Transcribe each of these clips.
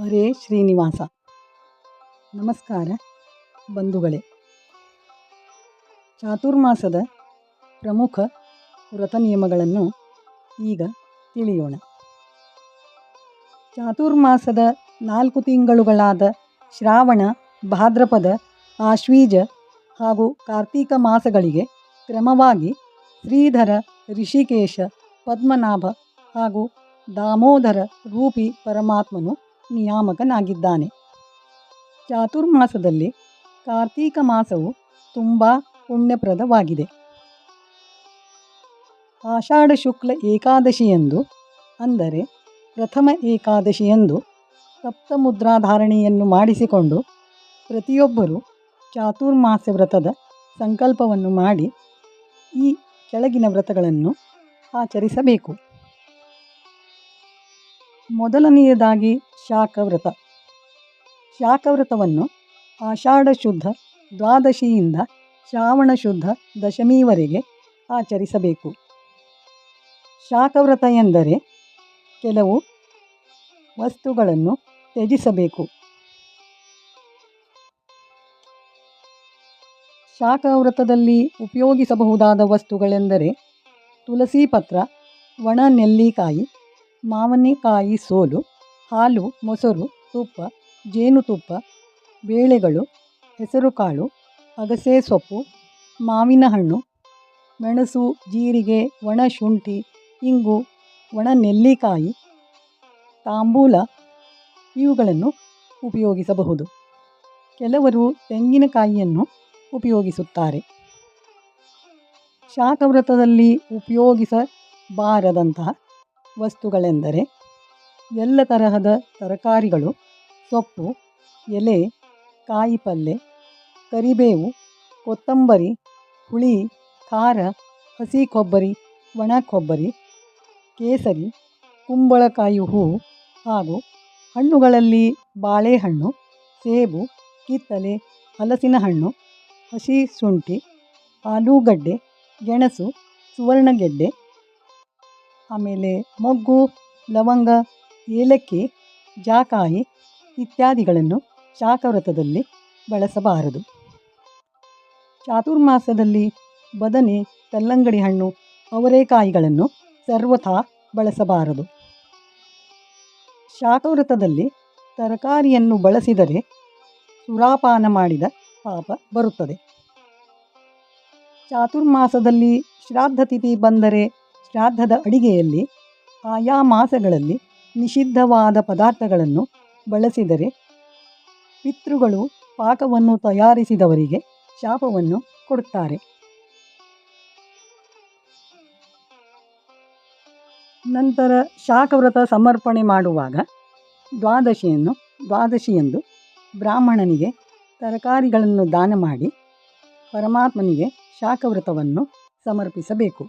ಹರೇ ಶ್ರೀನಿವಾಸ. ನಮಸ್ಕಾರ ಬಂಧುಗಳೇ. ಚಾತುರ್ಮಾಸದ ಪ್ರಮುಖ ವ್ರತ ನಿಯಮಗಳನ್ನು ಈಗ ತಿಳಿಯೋಣ. ಚಾತುರ್ಮಾಸದ ನಾಲ್ಕು ತಿಂಗಳುಗಳಾದ ಶ್ರಾವಣ, ಭಾದ್ರಪದ, ಆಶ್ವೀಜ ಹಾಗೂ ಕಾರ್ತೀಕ ಮಾಸಗಳಿಗೆ ಕ್ರಮವಾಗಿ ಶ್ರೀಧರ, ಋಷಿಕೇಶ, ಪದ್ಮನಾಭ ಹಾಗೂ ದಾಮೋದರ ರೂಪಿ ಪರಮಾತ್ಮನು ನಿಯಾಮಕನಾಗಿದ್ದಾನೆ. ಚಾತುರ್ಮಾಸದಲ್ಲಿ ಕಾರ್ತೀಕ ಮಾಸವು ತುಂಬ ಪುಣ್ಯಪ್ರದವಾಗಿದೆ. ಆಷಾಢ ಶುಕ್ಲ ಏಕಾದಶಿಯಂದು ಅಂದರೆ ಪ್ರಥಮ ಏಕಾದಶಿಯಂದು ಸಪ್ತಮುದ್ರಾಧಾರಣೆಯನ್ನು ಮಾಡಿಸಿಕೊಂಡು ಪ್ರತಿಯೊಬ್ಬರೂ ಚಾತುರ್ಮಾಸ ವ್ರತದ ಸಂಕಲ್ಪವನ್ನು ಮಾಡಿ ಈ ಕೆಳಗಿನ ವ್ರತಗಳನ್ನು ಆಚರಿಸಬೇಕು. ಮೊದಲನೆಯದಾಗಿ ಶಾಖವ್ರತ. ಶಾಖವ್ರತವನ್ನು ಆಷಾಢ ಶುದ್ಧ ದ್ವಾದಶಿಯಿಂದ ಶ್ರಾವಣ ಶುದ್ಧ ದಶಮಿವರೆಗೆ ಆಚರಿಸಬೇಕು. ಶಾಖವ್ರತ ಎಂದರೆ ಕೆಲವು ವಸ್ತುಗಳನ್ನು ತ್ಯಜಿಸಬೇಕು. ಶಾಖವ್ರತದಲ್ಲಿ ಉಪಯೋಗಿಸಬಹುದಾದ ವಸ್ತುಗಳೆಂದರೆ ತುಳಸಿ ಪತ್ರ ಒಣ ನೆಲ್ಲಿಕಾಯಿ ಮಾವಿನಕಾಯಿ ಸೋಲು, ಹಾಲು, ಮೊಸರು, ತುಪ್ಪ ಜೇನುತುಪ್ಪ ಬೇಳೆಗಳು ಹೆಸರುಕಾಳು ಅಗಸೆ ಸೊಪ್ಪು, ಮಾವಿನ ಹಣ್ಣು, ಮೆಣಸು, ಜೀರಿಗೆ, ಒಣ ಶುಂಠಿ, ಇಂಗು, ಒಣ ನೆಲ್ಲಿಕಾಯಿ, ತಾಂಬೂಲ ಇವುಗಳನ್ನು ಉಪಯೋಗಿಸಬಹುದು. ಕೆಲವರು ತೆಂಗಿನಕಾಯಿಯನ್ನು ಉಪಯೋಗಿಸುತ್ತಾರೆ. ಶಾಖವ್ರತದಲ್ಲಿ ಉಪಯೋಗಿಸಬಾರದಂತಹ ವಸ್ತುಗಳೆಂದರೆ ಎಲ್ಲ ತರಹದ ತರಕಾರಿಗಳು, ಸೊಪ್ಪು, ಎಲೆ, ಕಾಯಿ ಕರಿಬೇವು, ಕೊತ್ತಂಬರಿ, ಹುಳಿ, ಖಾರ, ಹಸಿ ಕೊಬ್ಬರಿ, ಒಣ ಕೊಬ್ಬರಿ, ಕೇಸರಿ, ಕುಂಬಳಕಾಯಿ ಹೂವು ಹಾಗೂ ಹಣ್ಣುಗಳಲ್ಲಿ ಬಾಳೆಹಣ್ಣು, ಸೇಬು, ಕಿತ್ತಲೆ, ಹಲಸಿನ ಹಣ್ಣು, ಹಸಿ ಶುಂಠಿ, ಆಲೂಗಡ್ಡೆ, ಗೆಣಸು, ಸುವರ್ಣಗೆಡ್ಡೆ ಆಮೇಲೆ ಮೊಗ್ಗು, ಲವಂಗ, ಏಲಕ್ಕಿ, ಜಾಕಾಯಿ ಇತ್ಯಾದಿಗಳನ್ನು ಶಾಖವ್ರತದಲ್ಲಿ ಬಳಸಬಾರದು. ಚಾತುರ್ಮಾಸದಲ್ಲಿ ಬದನೆ, ಕಲ್ಲಂಗಡಿ ಹಣ್ಣು ಅವರೆಕಾಯಿಗಳನ್ನು ಸರ್ವಥಾ ಬಳಸಬಾರದು. ಶಾಖವ್ರತದಲ್ಲಿ ತರಕಾರಿಯನ್ನು ಬಳಸಿದರೆ ಸುರಾಪಾನ ಮಾಡಿದ ಪಾಪ ಬರುತ್ತದೆ. ಚಾತುರ್ಮಾಸದಲ್ಲಿ ಶ್ರಾದ್ದ ತಿಥಿ ಬಂದರೆ ಶ್ರಾದ್ದದ ಅಡಿಗೆಯಲ್ಲಿ ಆಯಾ ಮಾಸಗಳಲ್ಲಿ ನಿಷಿದ್ಧವಾದ ಪದಾರ್ಥಗಳನ್ನು ಬಳಸಿದರೆ ಪಿತೃಗಳು ಪಾಕವನ್ನು ತಯಾರಿಸಿದವರಿಗೆ ಶಾಪವನ್ನು ಕೊಡುತ್ತಾರೆ. ನಂತರ ಶಾಖವ್ರತ ಸಮರ್ಪಣೆ ಮಾಡುವಾಗ ದ್ವಾದಶಿಯನ್ನು ದ್ವಾದಶಿಯಂದು ಬ್ರಾಹ್ಮಣನಿಗೆ ತರಕಾರಿಗಳನ್ನು ದಾನ ಮಾಡಿ ಪರಮಾತ್ಮನಿಗೆ ಶಾಖವ್ರತವನ್ನು ಸಮರ್ಪಿಸಬೇಕು.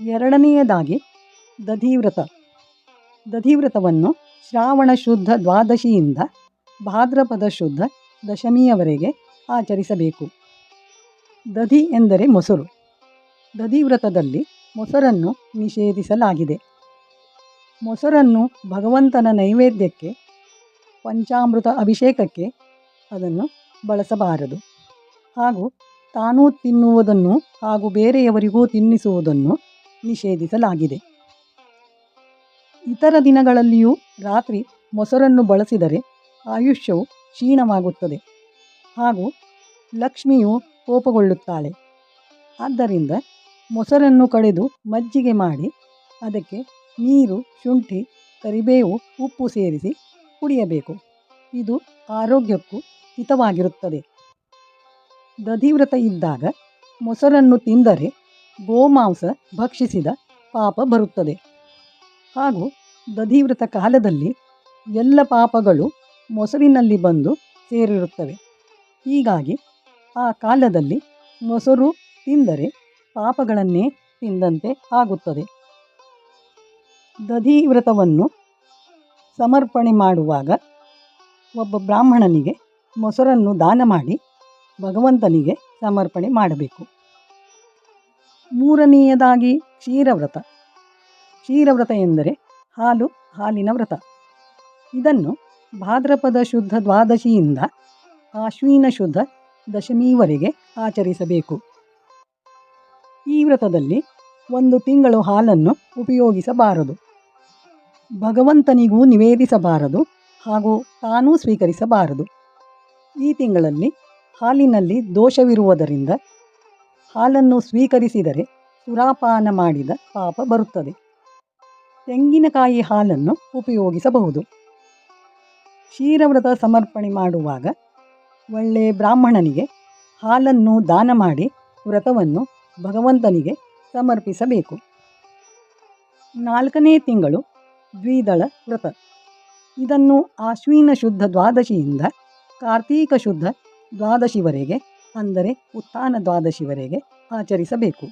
ಎರಡನೆಯದಾಗಿ ದಧಿವ್ರತ. ದಧಿವ್ರತವನ್ನು ಶ್ರಾವಣ ಶುದ್ಧ ದ್ವಾದಶಿಯಿಂದ ಭಾದ್ರಪದ ಶುದ್ಧ ದಶಮಿಯವರೆಗೆ ಆಚರಿಸಬೇಕು. ದಧಿ ಎಂದರೆ ಮೊಸರು. ದಧಿವ್ರತದಲ್ಲಿ ಮೊಸರನ್ನು ನಿಷೇಧಿಸಲಾಗಿದೆ. ಮೊಸರನ್ನು ಭಗವಂತನ ನೈವೇದ್ಯಕ್ಕೆ, ಪಂಚಾಮೃತ ಅಭಿಷೇಕಕ್ಕೆ ಅದನ್ನು ಬಳಸಬಾರದು. ಹಾಗೂ ತಾನೂ ತಿನ್ನುವುದನ್ನು ಹಾಗೂ ಬೇರೆಯವರಿಗೂ ತಿನ್ನಿಸುವುದನ್ನು ನಿಷೇಧಿಸಲಾಗಿದೆ. ಇತರ ದಿನಗಳಲ್ಲಿಯೂ ರಾತ್ರಿ ಮೊಸರನ್ನು ಬಳಸಿದರೆ ಆಯುಷ್ಯವು ಕ್ಷೀಣವಾಗುತ್ತದೆ ಹಾಗೂ ಲಕ್ಷ್ಮಿಯು ಕೋಪಗೊಳ್ಳುತ್ತಾಳೆ. ಆದ್ದರಿಂದ ಮೊಸರನ್ನು ಕಡೆದು ಮಜ್ಜಿಗೆ ಮಾಡಿ, ಅದಕ್ಕೆ ನೀರು, ಶುಂಠಿ, ಕರಿಬೇವು, ಉಪ್ಪು ಸೇರಿಸಿ ಕುಡಿಯಬೇಕು. ಇದು ಆರೋಗ್ಯಕ್ಕೂ ಹಿತವಾಗಿರುತ್ತದೆ. ದಧಿವ್ರತ ಇದ್ದಾಗ ಮೊಸರನ್ನು ತಿಂದರೆ ಗೋಮಾಂಸ ಭಕ್ಷಿಸಿದ ಪಾಪ ಬರುತ್ತದೆ. ಹಾಗೂ ದಧಿವ್ರತ ಕಾಲದಲ್ಲಿ ಎಲ್ಲ ಪಾಪಗಳು ಮೊಸರಿನಲ್ಲಿ ಬಂದು ಸೇರಿರುತ್ತವೆ. ಹೀಗಾಗಿ ಆ ಕಾಲದಲ್ಲಿ ಮೊಸರು ತಿಂದರೆ ಪಾಪಗಳನ್ನೇ ತಿಂದಂತೆ ಆಗುತ್ತದೆ. ದಧಿವ್ರತವನ್ನು ಸಮರ್ಪಣೆ ಮಾಡುವಾಗ ಒಬ್ಬ ಬ್ರಾಹ್ಮಣನಿಗೆ ಮೊಸರನ್ನು ದಾನ ಮಾಡಿ ಭಗವಂತನಿಗೆ ಸಮರ್ಪಣೆ ಮಾಡಬೇಕು. ಮೂರನೆಯದಾಗಿ ಕ್ಷೀರವ್ರತ. ಕ್ಷೀರವ್ರತ ಎಂದರೆ ಹಾಲು, ಹಾಲಿನ ವ್ರತ. ಇದನ್ನು ಭಾದ್ರಪದ ಶುದ್ಧ ದ್ವಾದಶಿಯಿಂದ ಆಶ್ವೀನ ಶುದ್ಧ ದಶಮಿವರೆಗೆ ಆಚರಿಸಬೇಕು. ಈ ವ್ರತದಲ್ಲಿ ಒಂದು ತಿಂಗಳು ಹಾಲನ್ನು ಉಪಯೋಗಿಸಬಾರದು. ಭಗವಂತನಿಗೂ ನಿವೇದಿಸಬಾರದು ಹಾಗೂ ತಾನೂ ಸ್ವೀಕರಿಸಬಾರದು. ಈ ತಿಂಗಳಲ್ಲಿ ಹಾಲಿನಲ್ಲಿ ದೋಷವಿರುವುದರಿಂದ ಹಾಲನ್ನು ಸ್ವೀಕರಿಸಿದರೆ ಸುರಾಪಾನ ಮಾಡಿದ ಪಾಪ ಬರುತ್ತದೆ. ತೆಂಗಿನಕಾಯಿ ಹಾಲನ್ನು ಉಪಯೋಗಿಸಬಹುದು. ಕ್ಷೀರವ್ರತ ಸಮರ್ಪಣೆ ಮಾಡುವಾಗ ಒಳ್ಳೆಯ ಬ್ರಾಹ್ಮಣನಿಗೆ ಹಾಲನ್ನು ದಾನ ಮಾಡಿ ವ್ರತವನ್ನು ಭಗವಂತನಿಗೆ ಸಮರ್ಪಿಸಬೇಕು. ನಾಲ್ಕನೇ ತಿಂಗಳು ದ್ವಿದಳ ವ್ರತ. ಇದನ್ನು ಆಶ್ವಿನ ಶುದ್ಧ ದ್ವಾದಶಿಯಿಂದ ಕಾರ್ತೀಕ ಶುದ್ಧ ದ್ವಾದಶಿವರೆಗೆ ಅಂದರೆ ಉತ್ಥಾನ ದ್ವಾದಶಿವರೆಗೆ ಆಚರಿಸಬೇಕು.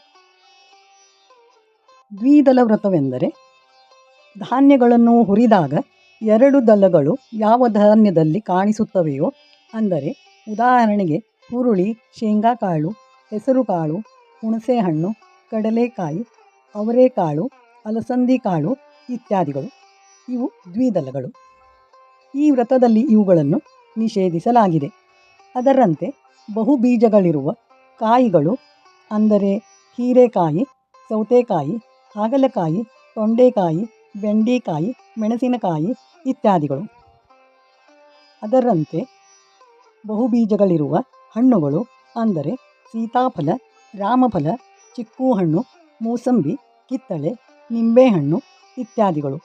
ದ್ವಿದಲ ವ್ರತವೆಂದರೆ ಧಾನ್ಯಗಳನ್ನು ಹುರಿದಾಗ ಎರಡು ದಲಗಳು ಯಾವ ಧಾನ್ಯದಲ್ಲಿ ಕಾಣಿಸುತ್ತವೆಯೋ ಅಂದರೆ ಉದಾಹರಣೆಗೆ ಹುರುಳಿ, ಶೇಂಗಾಕಾಳು, ಹೆಸರುಕಾಳು, ಹುಣಸೆಹಣ್ಣು, ಕಡಲೆಕಾಯಿ, ಅವರೆಕಾಳು ಅಲಸಂದಿ ಕಾಳು ಇತ್ಯಾದಿಗಳು. ಇವು ದ್ವಿದಲಗಳು ಈ ವ್ರತದಲ್ಲಿ ಇವುಗಳನ್ನು ನಿಷೇಧಿಸಲಾಗಿದೆ. ಅದರಂತೆ ಬಹುಬೀಜಗಳಿರುವ ಕಾಯಿಗಳು ಅಂದರೆ ಹೀರೆಕಾಯಿ, ಸೌತೆಕಾಯಿ, ಹಾಗಲಕಾಯಿ, ತೊಂಡೆಕಾಯಿ, ಬೆಂಡೆಕಾಯಿ, ಮೆಣಸಿನಕಾಯಿ ಇತ್ಯಾದಿಗಳು. ಅದರಂತೆ ಬಹುಬೀಜಗಳಿರುವ ಹಣ್ಣುಗಳು ಅಂದರೆ ಸೀತಾಫಲ, ರಾಮಫಲ ಚಿಕ್ಕು ಹಣ್ಣು ಮೂಸಂಬಿ, ಕಿತ್ತಳೆ, ನಿಂಬೆಹಣ್ಣು ಇತ್ಯಾದಿಗಳು.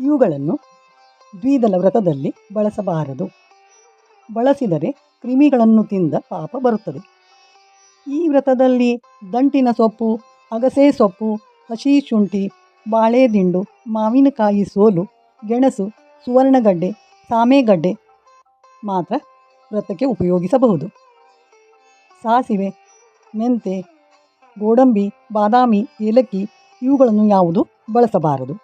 ಇವುಗಳನ್ನು ದ್ವಿದಳ ವ್ರತದಲ್ಲಿ ಬಳಸಬಾರದು. ಬಳಸಿದರೆ ಕ್ರಿಮಿಗಳನ್ನು ತಿಂದ ಪಾಪ ಬರುತ್ತದೆ. ಈ ವ್ರತದಲ್ಲಿ ದಂಟಿನ ಸೊಪ್ಪು, ಅಗಸೆ ಸೊಪ್ಪು, ಹಸಿ ಶುಂಠಿ, ಬಾಳೆದಿಂಡು, ಮಾವಿನಕಾಯಿ ಸೋಲು, ಗೆಣಸು, ಸುವರ್ಣಗಡ್ಡೆ, ಸಾಮೆಗಡ್ಡೆ ಮಾತ್ರ ವ್ರತಕ್ಕೆ ಉಪಯೋಗಿಸಬಹುದು. ಸಾಸಿವೆ, ಮೆಂತೆ, ಗೋಡಂಬಿ, ಬಾದಾಮಿ, ಏಲಕ್ಕಿ ಇವುಗಳನ್ನು ಯಾವುದು ಬಳಸಬಾರದು.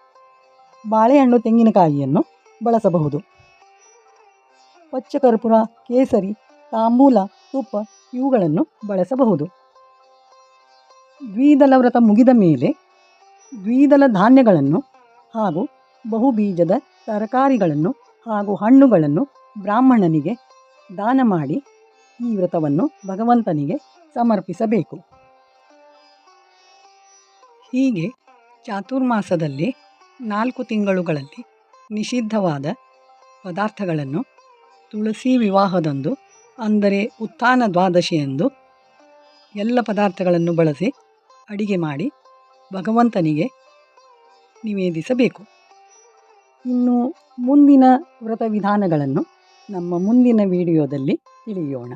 ಬಾಳೆಹಣ್ಣು ತೆಂಗಿನಕಾಯಿಯನ್ನು ಬಳಸಬಹುದು. ಪಚ್ಚಕರ್ಪೂರ, ಕೇಸರಿ, ತಾಂಬೂಲ, ತುಪ್ಪ ಇವುಗಳನ್ನು ಬಳಸಬಹುದು. ದ್ವಿದಳ ವ್ರತ ಮುಗಿದ ಮೇಲೆ ದ್ವಿದಳ ಧಾನ್ಯಗಳನ್ನು ಹಾಗೂ ಬಹುಬೀಜದ ತರಕಾರಿಗಳನ್ನು ಹಾಗೂ ಹಣ್ಣುಗಳನ್ನು ಬ್ರಾಹ್ಮಣನಿಗೆ ದಾನ ಮಾಡಿ ಈ ವ್ರತವನ್ನು ಭಗವಂತನಿಗೆ ಸಮರ್ಪಿಸಬೇಕು. ಹೀಗೆ ಚಾತುರ್ಮಾಸದಲ್ಲಿ ನಾಲ್ಕು ತಿಂಗಳುಗಳಲ್ಲಿ ನಿಷಿದ್ಧವಾದ ಪದಾರ್ಥಗಳನ್ನು ತುಳಸಿ ವಿವಾಹದಂದು, ಅಂದರೆ ಉತ್ಥಾನ ದ್ವಾದಶಿಯಂದು, ಎಲ್ಲ ಪದಾರ್ಥಗಳನ್ನು ಬಳಸಿ ಅಡಿಗೆ ಮಾಡಿ ಭಗವಂತನಿಗೆ ನಿವೇದಿಸಬೇಕು. ಇನ್ನು ಮುಂದಿನ ವ್ರತ ವಿಧಾನಗಳನ್ನು ನಮ್ಮ ಮುಂದಿನ ವಿಡಿಯೋದಲ್ಲಿ ತಿಳಿಯೋಣ.